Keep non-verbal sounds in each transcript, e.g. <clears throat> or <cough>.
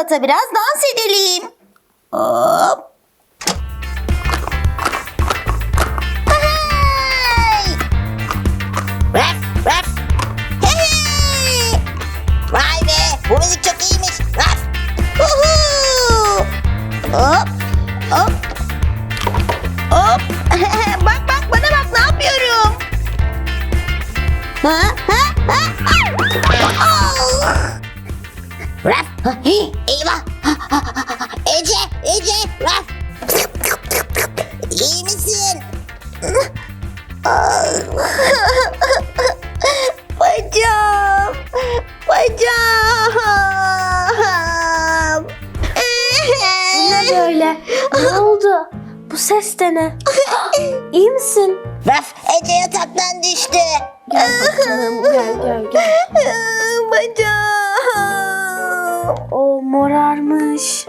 Çikolata biraz dans edelim. Hop. Hey! Raf raf. Hey! Vay be bu müzik çok iyiymiş. Raf. Uhu! Hop, hop, hop. <laughs> bak bak bana bak ne yapıyorum? Ha ha ha. Au! Raf. Eyvah. Ece Ece Raf. İyi misin? <laughs> Bacağım, bacağım. Ne böyle? Ne oldu? Bu ses de ne? <laughs> İyi misin? Raf Ece yataktan düştü. Gel bakalım. Gel gel gel. <laughs> morarmış.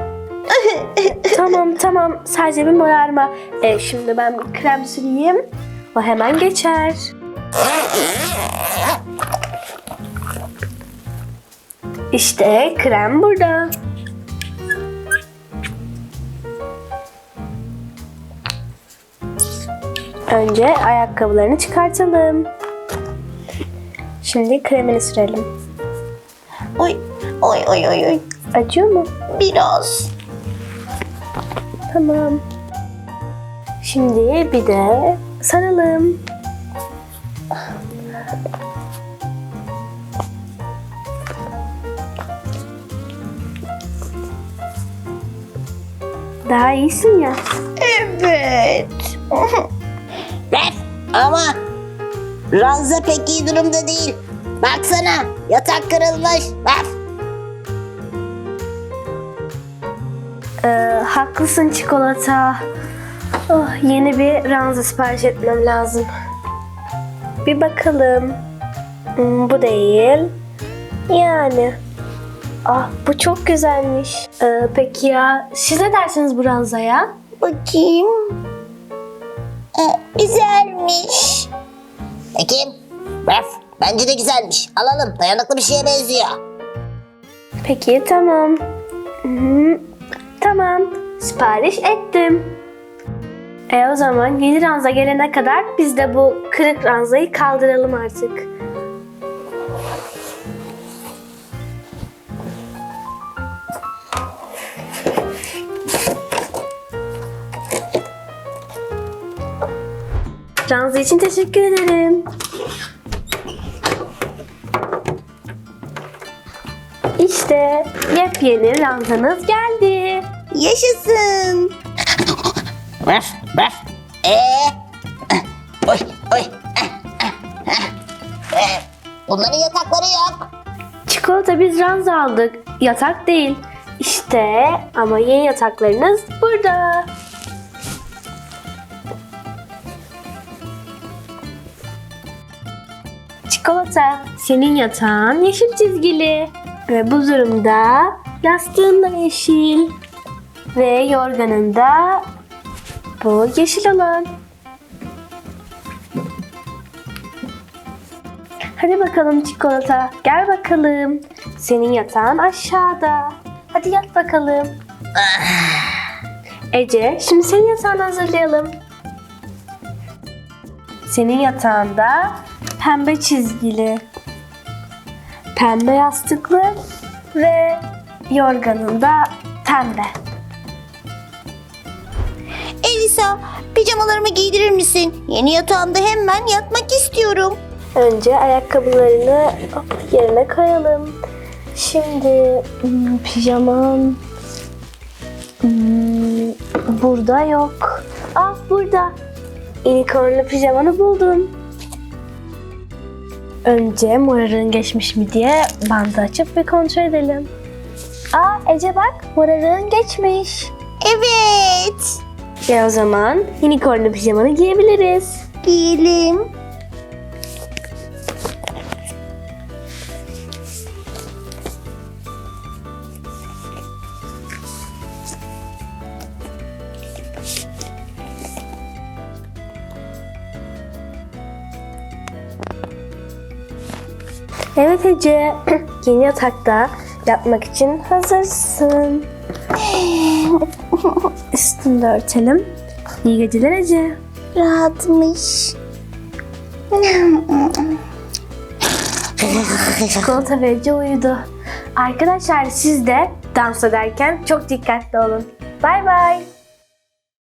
<laughs> tamam tamam. Sadece bir morarma. E, şimdi ben bir krem süreyim. O hemen geçer. İşte krem burada. Önce ayakkabılarını çıkartalım. Şimdi kremini sürelim. Oy, oy, oy, oy, oy. Acıyor mu? Biraz. Tamam. Şimdi bir de saralım. Daha iyisin ya. Evet. <laughs> Raf ama Ranza pek iyi durumda değil. Baksana yatak kırılmış. Raf. Ee, haklısın çikolata. Oh, yeni bir ranza sipariş etmem lazım. Bir bakalım. Hmm, bu değil. Yani. Ah bu çok güzelmiş. Ee, peki ya siz ne dersiniz bu ranzaya? Bakayım. Ee, güzelmiş. Peki Raf bence de güzelmiş. Alalım dayanıklı bir şeye benziyor. Peki tamam. Hı, tamam. Sipariş ettim. E o zaman yeni ranza gelene kadar biz de bu kırık ranzayı kaldıralım artık. Ranza için teşekkür ederim. İşte yepyeni ranzanız geldi. Yaşasın. Raf raf. Ee? Oy oy. Ee, Bunların yatakları yok. Çikolata biz ranza aldık. Yatak değil. İşte ama yeni yataklarınız burada. Çikolata, senin yatağın yeşil çizgili. Ve bu durumda yastığın da yeşil. Ve yorganın da bu yeşil olan. Hadi bakalım çikolata. Gel bakalım. Senin yatağın aşağıda. Hadi yat bakalım. Ece, şimdi senin yatağını hazırlayalım. Senin yatağında pembe çizgili, pembe yastıklı ve yorganında pembe. Elisa, pijamalarımı giydirir misin? Yeni yatağımda hemen yatmak istiyorum. Önce ayakkabılarını hop, yerine koyalım. Şimdi hmm, pijaman hmm, burada yok. Ah burada. Unicornlu pijamanı buldum. Önce morarın geçmiş mi diye bandı açıp bir kontrol edelim. Aa Ece bak morarın geçmiş. Evet. Ya o zaman unicornlu pijamanı giyebiliriz. Giyelim. Evet Ece, <clears throat> yeni yatakta Yatmak için hazırsın. <laughs> Üstünü de örtelim. İyi geceler Ece. Rahatmış. Çikolata ve Ece uyudu. Arkadaşlar siz de dans ederken çok dikkatli olun. Bay bay.